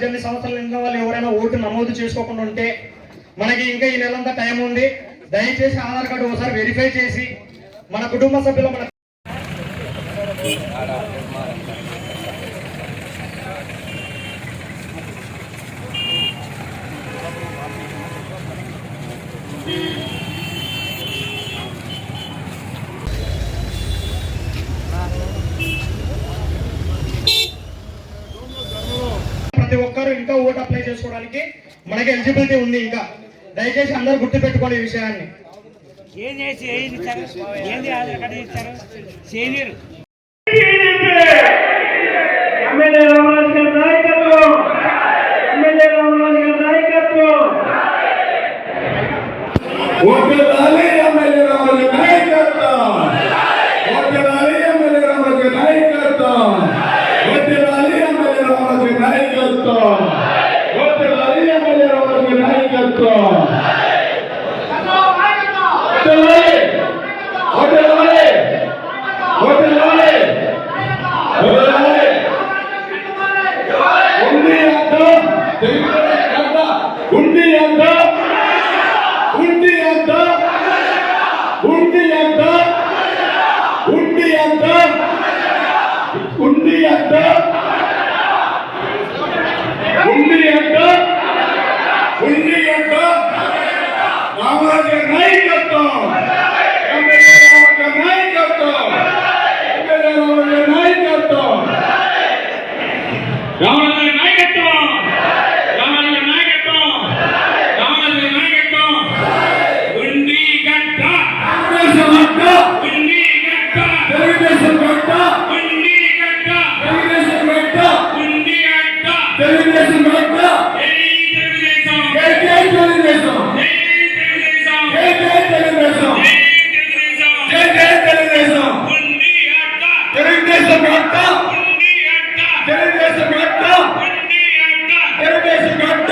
పద్దెనిమిది సంవత్సరాల నిండిన వాళ్ళు ఎవరైనా ఓటు నమోదు చేసుకోకుండా ఉంటే మనకి ఇంకా ఈ నెలంతా టైం ఉంది. దయచేసి ఆధార్ కార్డు ఒకసారి వెరిఫై చేసి మన కుటుంబ సభ్యులు మన ప్రతి ఒక్కరు ఇంకా ఓటు అప్లై చేసుకోవడానికి మనకి ఎలిజిబిలిటీ ఉంది ఇంకా. దయచేసి అందరూ గుర్తుపెట్టుకోండి ఈ విషయాన్ని. ఏం చేసి ఏం ఇచ్చారు? ఏంది ఆధార్ కార్డు ఇచ్చారు? సీనియర్. నాయకత్వం ఓటేయాలి తెలుగుదేశం గంట తెలుగుదేశం గంట